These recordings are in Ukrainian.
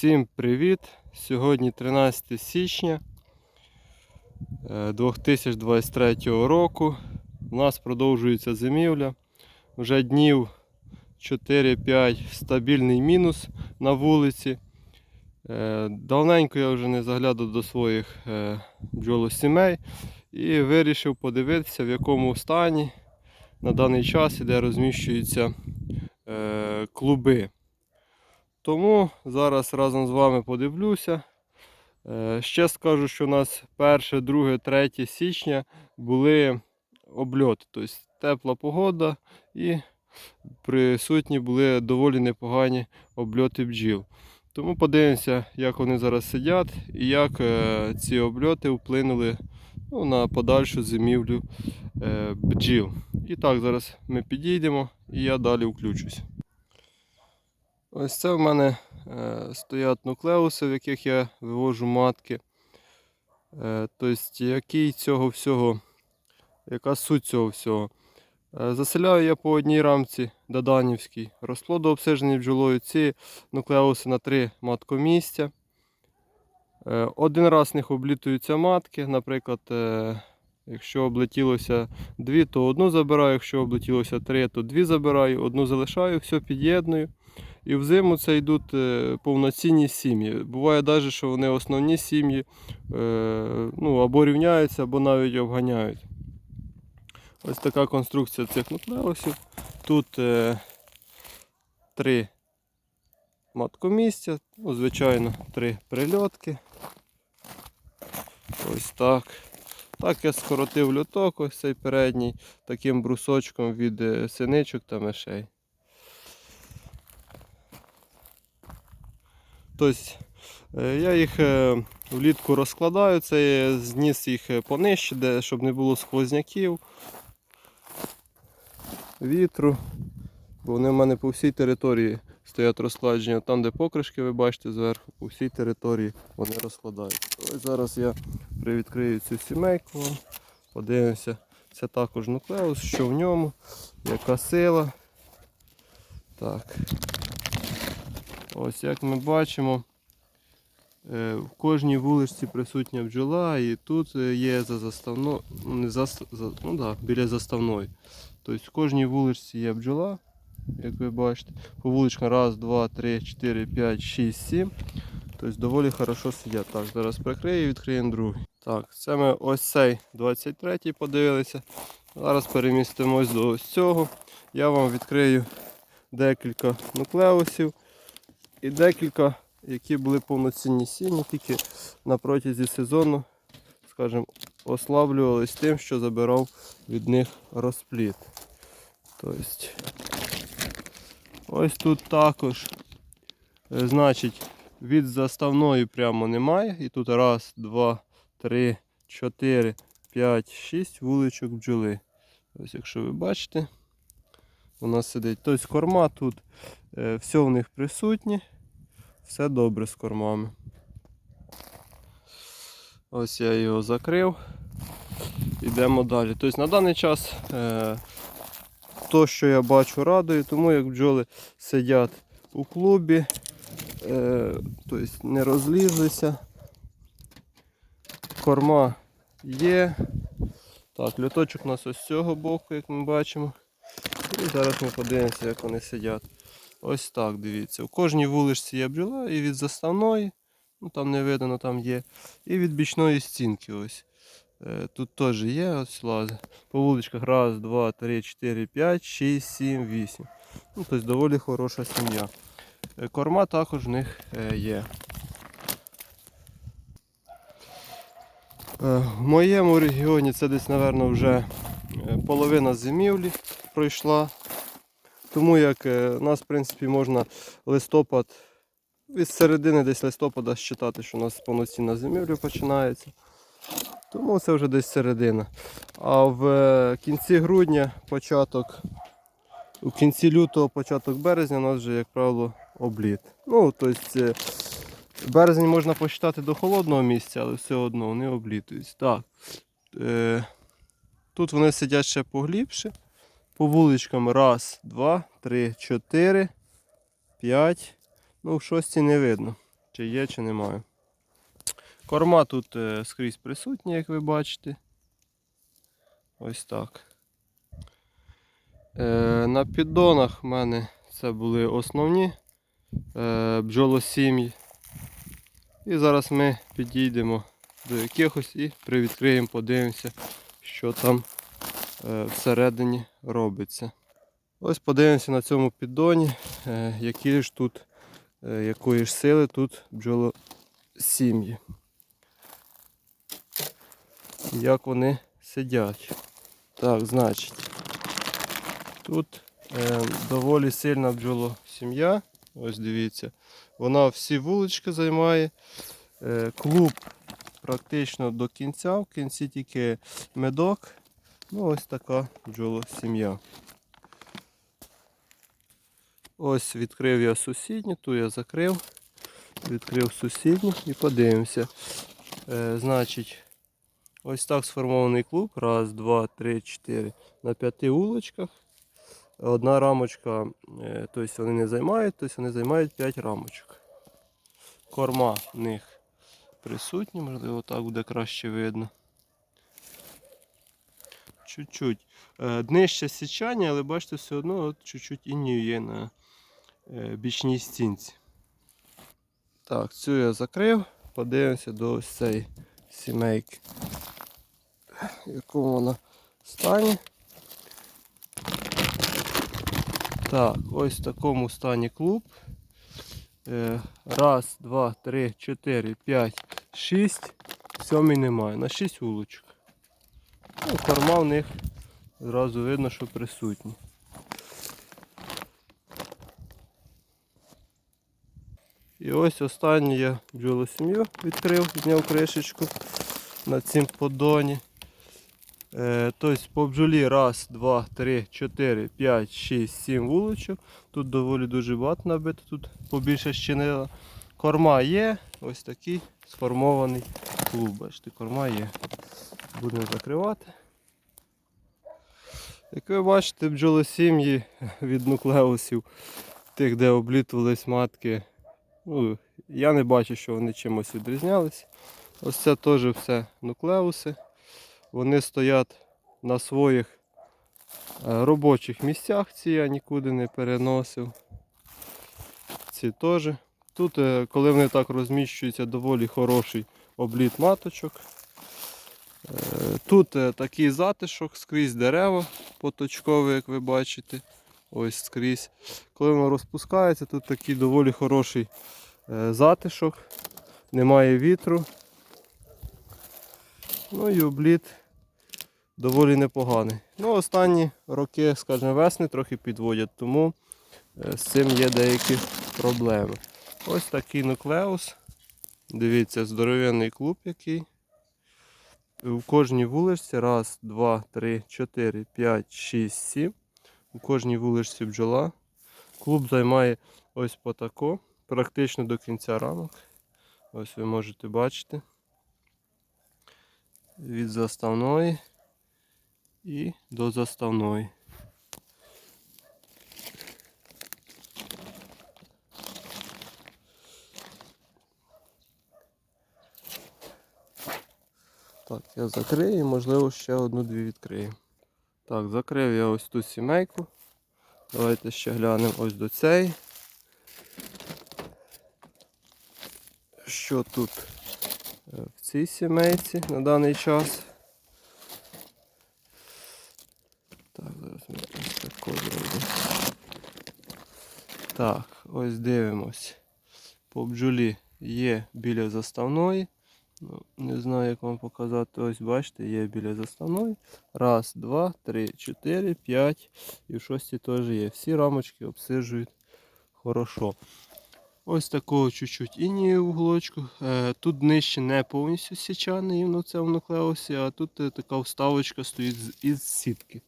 Всім привіт! Сьогодні 13 січня е, 2023 року. У нас продовжується зимівля. Вже днів 4-5 стабільний мінус на вулиці. Е, Давненько я вже не заглядав до своїх е, бджолосімей і вирішив подивитися, в якому стані на даний час іде розміщуються е, клуби. Тому зараз разом з вами подивлюся. Е, Ще скажу, що у нас 1, 2, 3 січня були обльоти, тобто тепла погода і присутні були доволі непогані обльоти бджіл. Тому подивимося, як вони зараз сидять і як е, ці обльоти вплинули ну, на подальшу зимівлю е, бджіл. І так, зараз ми підійдемо і я далі включусь. Ось це в мене е, стоять нуклеуси, в яких я вивожу матки. Тобто, який цього всього, яка суть цього всього. Е, заселяю я по одній рамці Даданівській. Розплодообсижені бджолою ці нуклеуси на три маткомістя. Один раз в них облітуються матки. Наприклад, якщо облетілося дві, то одну забираю, якщо облетілося три, то дві забираю, одну залишаю, все під'єдную. І взиму це йдуть е, повноцінні сім'ї. Буває навіть, що вони основні сім'ї е, ну, або рівняються, або навіть обганяють. Ось така конструкція цих нуклеусів. Тут е, три маткомістя, ну, звичайно, три прильотки. Ось так. Так я скоротив люток, ось цей передній, таким брусочком від синичок та мишей. Тобто е, я їх е, влітку розкладаю, це зніс їх е, понижче, де, щоб не було сквозняків, вітру. Бо вони в мене по всій території стоять розкладені. Там, де покришки, ви бачите зверху, по всій території вони розкладаються. Ось зараз я привідкрию цю сімейку. Подивимося. Це також нуклеус, що в ньому, яка сила. Так. Ось як ми бачимо, е, в кожній вуличці присутня бджола і тут е, є за заставно, ну, не за, ну, да, біля заставної. Тобто в кожній вуличці є бджола, як ви бачите. По вуличкам раз, два, три, чотири, п'ять, шість, сім. Тобто доволі хорошо сидять. Так, зараз прикрию і відкриємо другий. Так, це ми ось цей 23-й подивилися. Зараз перемістимось до ось цього. Я вам відкрию декілька нуклеусів і декілька, які були повноцінні сім'ї, тільки на протязі сезону, скажімо, ослаблювались тим, що забирав від них розплід. Тобто, ось тут також, е, значить, від заставної прямо немає. І тут раз, два, три, чотири, п'ять, шість вуличок бджоли. Ось якщо ви бачите, вона сидить. Тобто корма тут е, все в них присутнє. Все добре з кормами. Ось я його закрив. Йдемо далі. Тобто на даний час е, то, що я бачу, радує, тому як бджоли сидять у клубі, е, тобто не розлізлися. Корма є. Так, льоточок у нас ось з цього боку, як ми бачимо. І зараз ми подивимося, як вони сидять. Ось так, дивіться. У кожній вуличці є бджола і від заставної, ну там не видно, там є, і від бічної стінки. ось. Е, Тут теж є ось лази. По вуличках раз, два, три, чотири, п'ять, шість, сім, вісім. Ну, тобто доволі хороша сім'я. Е, Корма також в них е, є. В моєму регіоні це десь, мабуть, вже половина зимівлі пройшла. Тому як е, у нас, в принципі, можна листопад, від середини десь листопада считати, що у нас повноцінна зимівля починається. Тому це вже десь середина. А в е, кінці грудня, початок, у кінці лютого, початок березня у нас вже, як правило, обліт. Ну, тобто, е, березень можна посчитати до холодного місця, але все одно вони облітують. Так. Е, Тут вони сидять ще поглибше. По вуличкам раз, два, три, чотири, п'ять. Ну, в шостій не видно. чи є, чи немає. Корма тут е, скрізь присутні, як ви бачите. Ось так. Е, на піддонах в мене це були основні е, бджолосім'ї. І зараз ми підійдемо до якихось і привідкриємо, подивимося, що там всередині робиться. Ось подивимося на цьому піддоні, е, які ж тут, е, якої ж сили тут бджолосім'ї. Як вони сидять. Так, значить, тут е, доволі сильна бджолосім'я. Ось дивіться. Вона всі вулички займає. Е, клуб практично до кінця, в кінці тільки медок. Ну, ось така бджолосім'я. Ось відкрив я сусідню, ту я закрив, відкрив сусідню і подивимося. Е, значить, ось так сформований клуб. Раз, два, три, чотири. На п'яти вуличках. Одна рамочка, е, тобто вони не займають, тобто вони займають 5 рамочок. Корма в них присутні, можливо, так буде краще видно. Чуть-чуть. Е, Днище січання, але бачите, все одно от чуть-чуть інію є на е, бічній стінці. Так, цю я закрив. Подивимося до ось цієї сімейки. В якому вона стані. Так, ось в такому стані клуб. Е, Раз, два, три, чотири, п'ять, шість. Сьомий немає. На шість вулочок. Ну, корма в них зразу видно, що присутні. І ось останню я бджолосім'ю відкрив, зняв кришечку на цім поддоні. Е, тобто по бджолі раз, два, три, чотири, п'ять, шість, сім вуличок. Тут доволі дуже багато набито, тут побільше щинила. Корма є, ось такий сформований клуб. Бачите, корма є. Будемо закривати. Як ви бачите, бджолосім'ї від нуклеусів, тих, де облітувались матки. Ну, я не бачу, що вони чимось відрізнялись. Ось це теж все нуклеуси. Вони стоять на своїх е, робочих місцях, ці я нікуди не переносив. Ці теж. Тут, е, коли вони так розміщуються, доволі хороший обліт маточок. Е, Тут е, такий затишок, скрізь дерева поточкові, як ви бачите. Ось скрізь. Коли воно розпускається, тут такий доволі хороший е, затишок, немає вітру. Ну і обліт доволі непоганий. Ну, останні роки, скажімо, весни трохи підводять, тому з цим є деякі проблеми. Ось такий нуклеус. Дивіться, здоровенний клуб який. У кожній вуличці раз, два, три, чотири, п'ять, шість, сім. У кожній вуличці бджола. Клуб займає ось по потако, практично до кінця рамок. Ось ви можете бачити. Від заставної і до заставної. Так, я закрию і можливо ще одну-дві відкрию. Так, закрив я ось ту сімейку. Давайте ще глянемо ось до цієї. Що тут е, в цій сімейці на даний час? Так, зараз ми ось тако зробимо. Так, ось дивимось. По бджолі є біля заставної. Ну, не знаю, як вам показати. Ось бачите, є біля заставної. Раз, два, три, чотири, п'ять. І в шостій теж є. Всі рамочки обсиджують хорошо. Ось такого чуть-чуть інії в уголочку. Е, Тут нижче не повністю січаний на цьому нуклеусі, а тут е, така вставочка стоїть із сітки.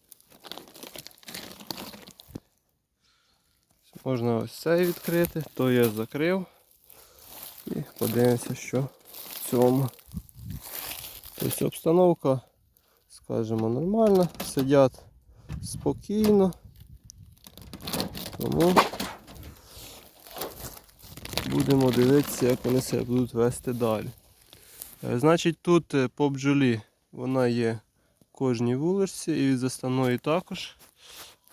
Можна ось цей відкрити, то я закрив. І подивимося, що в цьому. Тобто обстановка, скажімо, нормальна, сидять спокійно. Тому Будемо дивитися, як вони себе будуть вести далі. Е, Значить, тут е, по бджолі вона є в кожній вуличці і від заставної також.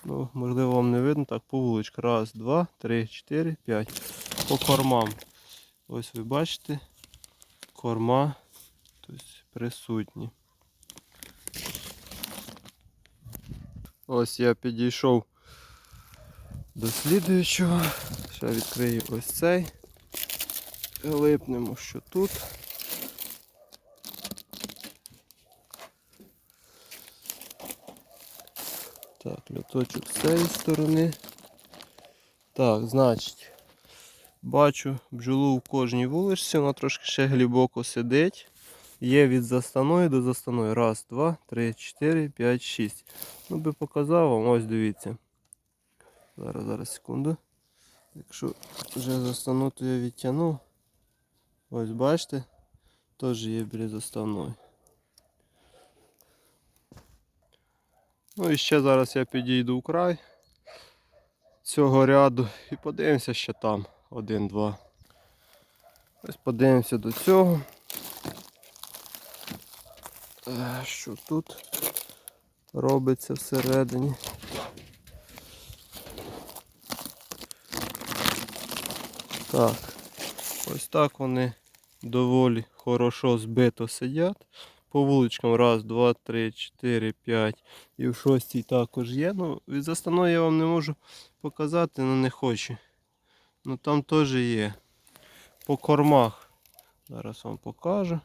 Ну, можливо, вам не видно. Так, по вуличках. Раз, два, три, чотири, п'ять. По кормам. Ось ви бачите, корма тобто, присутні. Ось я підійшов до слідуючого. Ще відкрию ось цей. Липнемо, що тут. Так, льоточок з цієї сторони. Так, значить, бачу бджолу в кожній вуличці, вона трошки ще глибоко сидить. Є від заставної до заставної. Раз, два, три, чотири, п'ять, шість. Ну би показав вам, ось дивіться. Зараз, зараз, секунду. Якщо вже заставну, то я відтягну. Ось бачите, теж є біля заставної. Ну і ще зараз я підійду в край цього ряду і подивимося, що там один-два. Ось подивимося до цього. Е, Що тут робиться всередині? Так, ось так вони доволі хорошо збито сидять. По вуличкам раз, два, три, чотири, п'ять. І в шостій також є. Ну, від заставної я вам не можу показати, але не хочу. Ну там теж є. По кормах. Зараз вам покажу.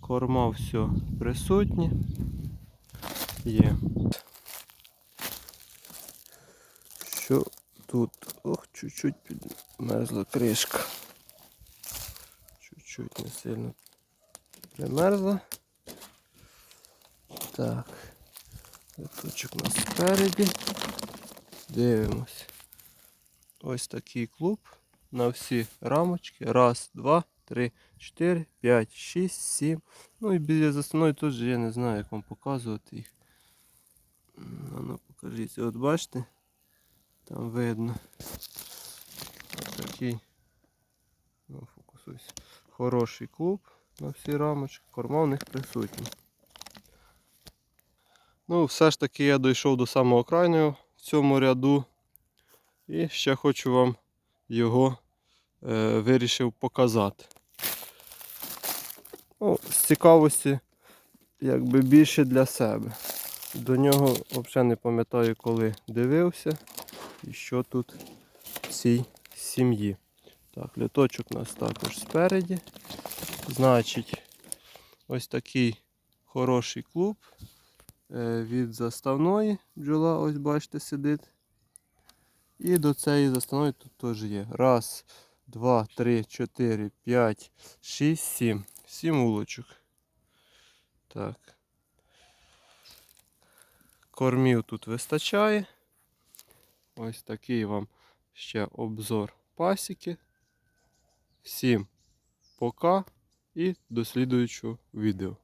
Корма все присутні. Є. Що тут? Ох, чуть-чуть підмерзла кришка. Чуть-чуть не сильно примерзла. Так. Литочок у нас спереді. Дивимось. Ось такий клуб на всі рамочки. Раз, два, три, чотири, п'ять, шість, сім. Ну і біля заставної теж я не знаю, як вам показувати їх. Ну, ну покажіться. От бачите? Там видно. Ось такий. Ну, фокусуйся. Хороший клуб на всі рамочки. Корма в них присутні. Ну, все ж таки я дійшов до самого крайнього в цьому ряду. І ще хочу вам його е, вирішив показати. Ну, з цікавості, якби більше для себе. До нього взагалі не пам'ятаю, коли дивився і що тут в цій сім'ї. Так, літочок у нас також спереді. Значить, ось такий хороший клуб е, від заставної бджола, ось бачите, сидить. І до цієї заставної тут теж є. Раз, два, три, чотири, п'ять, шість, сім. Сім улочок. Так. Кормів тут вистачає. Ось такий вам ще обзор пасіки. Всім пока і до слідуючого відео.